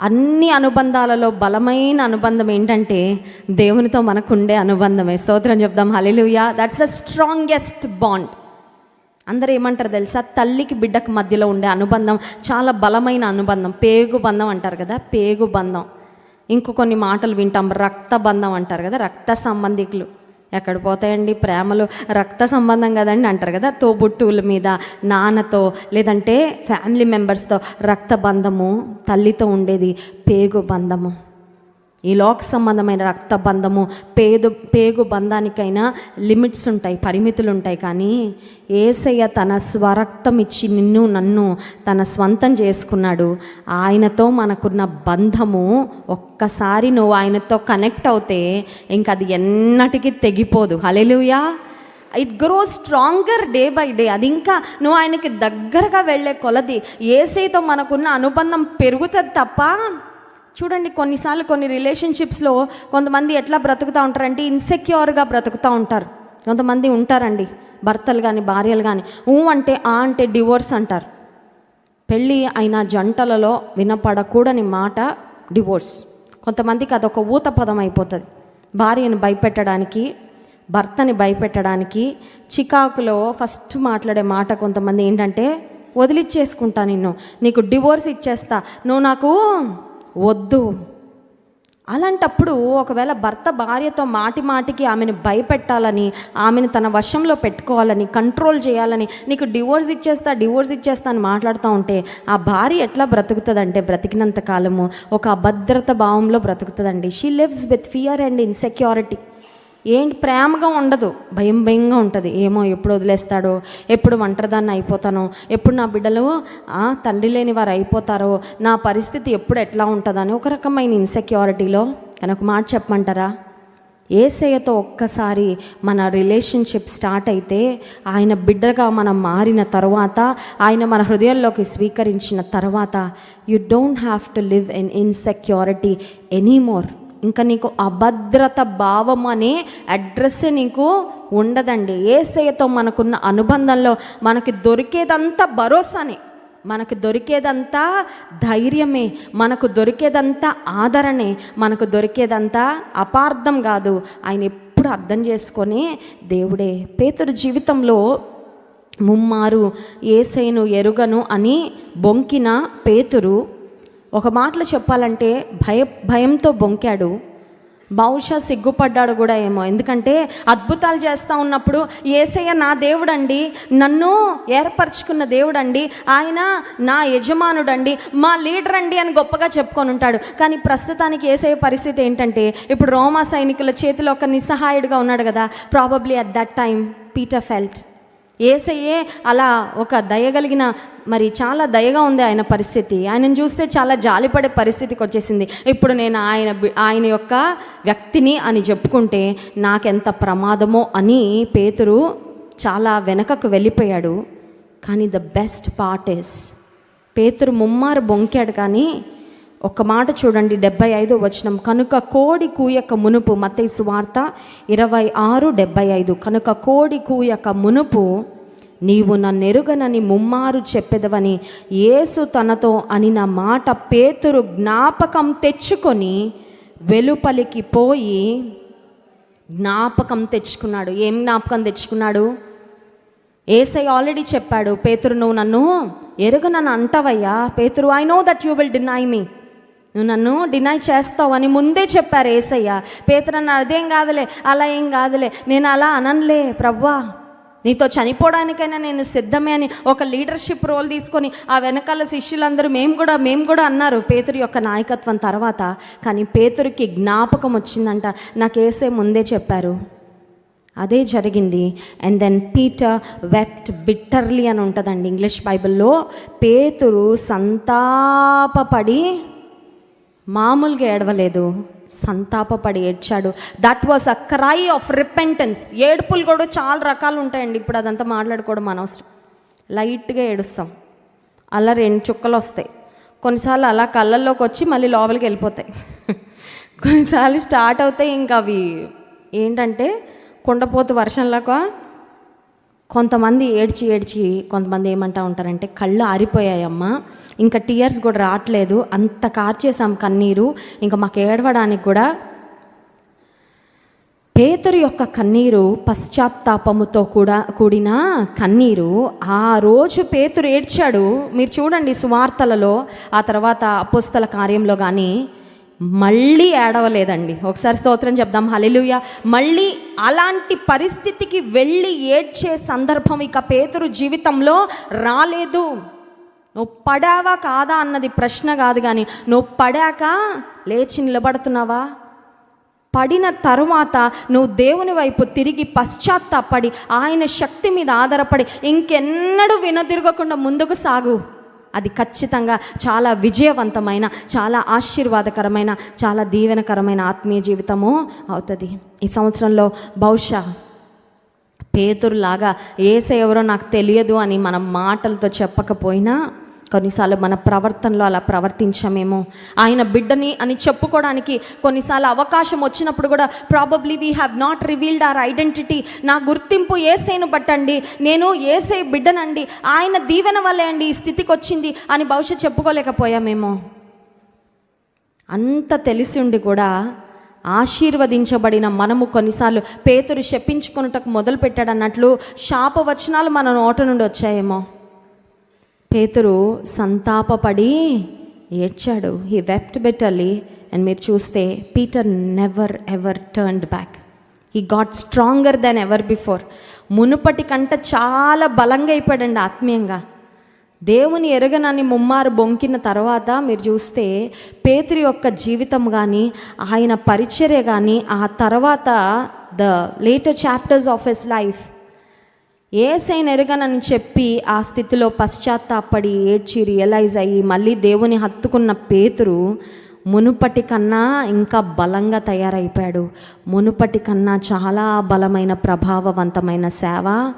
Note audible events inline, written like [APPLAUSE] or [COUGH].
అన్ని అనుబంధాలలో బలమైన అనుబంధం ఏంటంటే దేవునితో మనకుండే అనుబంధమే. స్తోత్రం చెప్దాం. హల్లెలూయా. దట్స్ ద స్ట్రాంగెస్ట్ బాండ్ అందరూ ఏమంటారు తెలుసా? తల్లికి బిడ్డకు మధ్యలో ఉండే అనుబంధం చాలా బలమైన అనుబంధం. పేగు బంధం అంటారు కదా? పేగు బంధం. ఇంకో కొన్ని మాటలు వింటాం. రక్త బంధం అంటారు కదా? రక్త సంబంధికులు. ఎక్కడ పోతాయండి? ప్రేమలు రక్త సంబంధం కదండి అంటారు కదా తోబుట్టువుల మీద నాన్నతో లేదంటే ఫ్యామిలీ మెంబర్స్తో రక్త బంధము తల్లితో ఉండేది పేగు బంధము. ఈ లోక సంబంధమైన రక్త బంధము పేదు పేగు బంధానికైనా లిమిట్స్ ఉంటాయి పరిమితులు ఉంటాయి. కానీ ఏసయ్య తన స్వరక్తం ఇచ్చి నిన్ను నన్ను తన స్వంతం చేసుకున్నాడు. ఆయనతో మనకున్న బంధము ఒక్కసారి నువ్వు ఆయనతో కనెక్ట్ అవుతే ఇంకా అది ఎన్నటికీ తెగిపోదు. Hallelujah it grow stronger day by day అది ఇంకా నువ్వు ఆయనకి దగ్గరగా వెళ్ళే కొలది. ఏసైతో మనకున్న అనుబంధం పెరుగుతుంది తప్ప చూడండి కొన్నిసార్లు కొన్ని రిలేషన్షిప్స్లో కొంతమంది ఎట్లా బ్రతుకుతూ ఉంటారంటే ఇన్సెక్యూర్గా బ్రతుకుతూ ఉంటారు. కొంతమంది ఉంటారండి భర్తలు కానీ భార్యలు కానీ ఊ అంటే ఆ అంటే డివోర్స్ అంటారు. పెళ్ళి అయిన జంటలలో వినపడకూడని మాట డివోర్స్ కొంతమందికి అదొక ఊత పదం అయిపోతుంది. భార్యను భయపెట్టడానికి భర్తని భయపెట్టడానికి చికాకులో ఫస్ట్ మాట్లాడే మాట కొంతమంది ఏంటంటే వదిలిచ్చేసుకుంటా నిన్ను. నీకు డివోర్స్ ఇచ్చేస్తా. నువ్వు నాకు వద్దు. అలాంటప్పుడు ఒకవేళ భర్త భార్యతో మాటి మాటికి ఆమెను భయపెట్టాలని ఆమెను తన వశంలో పెట్టుకోవాలని కంట్రోల్ చేయాలని నీకు డివోర్స్ ఇచ్చేస్తా డివోర్స్ ఇచ్చేస్తా అని మాట్లాడుతూ ఉంటే ఆ భార్య ఎట్లా బ్రతుకుతుందంటే బ్రతికినంత కాలము ఒక అభద్రత భావంలో బ్రతుకుతుందండి. She lives with fear and insecurity ఏంటి? ప్రేమగా ఉండదు. భయం భయంగా ఉంటుంది. ఏమో ఎప్పుడు వదిలేస్తాడో ఎప్పుడు ఒంటరిదాన్ని అయిపోతానో ఎప్పుడు నా బిడ్డలు తండ్రి లేని వారు అయిపోతారో నా పరిస్థితి ఎప్పుడు ఎట్లా ఉంటుందని ఒక రకమైన ఇన్సెక్యూరిటీలో కానీ ఒక మాట చెప్పమంటారా? ఏసయ్యతో ఒక్కసారి మన రిలేషన్షిప్ స్టార్ట్ అయితే ఆయన బిడ్డగా మనం మారిన తర్వాత ఆయన మన హృదయంలోకి స్వీకరించిన తర్వాత you don't have to live in insecurity anymore ఇంకా నీకు అభద్రత భావం అనే అడ్రస్సే నీకు ఉండదండి. ఏసయ్యతో మనకున్న అనుబంధంలో మనకి దొరికేదంతా భరోసానే. మనకు దొరికేదంతా ధైర్యమే. మనకు దొరికేదంతా ఆదరణే. మనకు దొరికేదంతా అపార్థం కాదు. ఆయన ఎప్పుడు అర్థం చేసుకొని దేవుడే పేతురు జీవితంలో ముమ్మారు ఏసైను ఎరుగను అని బొంకిన పేతురు ఒక మాటలో చెప్పాలంటే భయ భయంతో బొంకాడు. బహుశా సిగ్గుపడ్డాడు కూడా ఏమో. ఎందుకంటే అద్భుతాలు చేస్తూ ఉన్నప్పుడు ఏసయ్య నా దేవుడండి నన్ను ఏర్పరచుకున్న దేవుడండి ఆయన నా యజమానుడండి మా లీడర్ అండి అని గొప్పగా చెప్పుకొని ఉంటాడు. కానీ ప్రస్తుతానికి ఏసయ్య పరిస్థితి ఏంటంటే ఇప్పుడు రోమా సైనికుల చేతిలో ఒక నిస్సహాయుడుగా ఉన్నాడు కదా. Probably at that time Peter felt ఏసయ్యే అలా ఒక దయగలిగిన మరి చాలా దయగా ఉంది ఆయన పరిస్థితి. ఆయనను చూస్తే చాలా జాలిపడే పరిస్థితికి వచ్చేసింది. ఇప్పుడు నేను ఆయన ఆయన యొక్క వ్యక్తిని అని చెప్పుకుంటే నాకెంత ప్రమాదమో అని పేతురు చాలా వెనకకు వెళ్ళిపోయాడు. కానీ ద బెస్ట్ పార్ట్ ఇస్ పేతురు ముమ్మారు బొంకాడు కానీ ఒక మాట చూడండి డెబ్బై ఐదు వచనం. కనుక కోడి కూయక మునుపు మతైసు వార్త ఇరవై ఆరు డెబ్బై ఐదు. కనుక కోడి కూయక మునుపు నీవు నన్నెరుగనని ముమ్మారు చెప్పెదవని యేసు తనతో అని నా మాట పేతురు జ్ఞాపకం తెచ్చుకొని వెలుపలికి పోయి జ్ఞాపకం తెచ్చుకున్నాడు. ఏం జ్ఞాపకం తెచ్చుకున్నాడు? ఏసై ఆల్రెడీ చెప్పాడు పేతురు నువ్వు నన్ను ఎరుగ నన్ను పేతురు I know that you will deny me నువ్వు నన్ను డినై చేస్తావు అని ముందే చెప్పారు ఏసయ్య. పేతురు అన్న అదేం కాదులే అలా ఏం కాదులే నేను అలా అననులే ప్రవ్వా. నీతో చనిపోవడానికైనా నేను సిద్ధమే అని ఒక లీడర్షిప్ రోల్ తీసుకొని ఆ వెనకాల శిష్యులందరూ మేము కూడా మేము కూడా అన్నారు పేతురు యొక్క నాయకత్వం తర్వాత. కానీ పేతురికి జ్ఞాపకం వచ్చిందంట నాకు ఏసే ముందే చెప్పారు. అదే జరిగింది. And then Peter wept bitterly అని ఉంటుందండి ఇంగ్లీష్ బైబిల్లో. పేతురు సంతాపపడి మామూలుగా ఏడవలేదు. సంతాపపడి ఏడ్చాడు. That was a cry of repentance ఏడుపులు కూడా చాలా రకాలు ఉంటాయండి ఇప్పుడు అదంతా మాట్లాడుకోవడం అనవసరం. లైట్గా ఏడుస్తాం. అలా రెండు చుక్కలు వస్తాయి. కొన్నిసార్లు అలా కళ్ళల్లోకి వచ్చి మళ్ళీ లోపలికి వెళ్ళిపోతాయి. [LAUGHS] కొన్నిసార్లు స్టార్ట్ అవుతాయి. ఇంకా అవి ఏంటంటే కుండపోతు వర్షంలాగా కొంతమంది ఏడ్చి ఏడ్చి కొంతమంది ఏమంటా ఉంటారంటే కళ్ళు ఆరిపోయాయమ్మా. ఇంకా టీయర్స్ కూడా రావట్లేదు. అంత కార్చేసాం కన్నీరు. ఇంకా మాకు ఏడవడానికి కూడా పేతురు యొక్క కన్నీరు పశ్చాత్తాపముతో కూడా కూడిన కన్నీరు. ఆ రోజు పేతురు ఏడ్చాడు. మీరు చూడండి సువార్తలలో ఆ తర్వాత అపుస్తల కార్యంలో కానీ మళ్ళీ ఏడవలేదండి. ఒకసారి స్తోత్రం చెప్దాం. హలెలుయ మళ్ళీ అలాంటి పరిస్థితికి వెళ్ళి ఏడ్చే సందర్భం ఇక పేతురు జీవితంలో రాలేదు. నువ్వు పడావా కాదా అన్నది ప్రశ్న కాదు కానీ నువ్వు పడాక లేచి నిలబడుతున్నావా? పడిన తరువాత నువ్వు దేవుని వైపు తిరిగి పశ్చాత్తాపడి ఆయన శక్తి మీద ఆధారపడి ఇంకెన్నడూ వినదిరగకుండా ముందుకు సాగు. అది ఖచ్చితంగా చాలా విజయవంతమైన చాలా ఆశీర్వాదకరమైన చాలా దీవెనకరమైన ఆత్మీయ జీవితము అవుతుంది. ఈ సంవత్సరంలో బహుశా పేతురులాగా ఏసే ఎవరో నాకు తెలియదు అని మన మాటలతో చెప్పకపోయినా కొన్నిసార్లు మన ప్రవర్తనలో అలా ప్రవర్తించామేమో. ఆయన బిడ్డని అని చెప్పుకోవడానికి కొన్నిసార్లు అవకాశం వచ్చినప్పుడు కూడా probably we have not revealed our identity నా గుర్తింపు ఏసైను బట్టండి నేను ఏసై బిడ్డనండి. ఆయన దీవెన వల్లే అండి ఈ స్థితికి వచ్చింది అని బహుశా చెప్పుకోలేకపోయామేమో. అంత తెలిసి ఉండి కూడా ఆశీర్వదించబడిన మనము కొన్నిసార్లు పేతురు శపించుకొనుటకు మొదలుపెట్టాడన్నట్లు పెట్టాడు వచనాలు శాపవచనాలు మన నోట నుండి వచ్చాయేమో. పేతురు సంతాపపడి ఏడ్చాడు. హీ వెప్ట్ బెటర్లీ అండ్ మీరు చూస్తే Peter never ever turned back he got stronger than ever before మునుపటి కంట చాలా బలంగా అయిపోయాడండి ఆత్మీయంగా. దేవుని ఎరగనని ముమ్మారు బొంకిన తర్వాత మీరు చూస్తే పేతురి యొక్క జీవితం కానీ ఆయన పరిచర్య కానీ ఆ తర్వాత the later chapters of his life ఏసైన ఎరగనని చెప్పి ఆ స్థితిలో పశ్చాత్తాపడి ఏడ్చి రియలైజ్ అయ్యి మళ్ళీ దేవుని హత్తుకున్న పేతురు మునుపటి కన్నా ఇంకా బలంగా తయారైపోయాడు. మునుపటి కన్నా చాలా బలమైన ప్రభావవంతమైన సేవ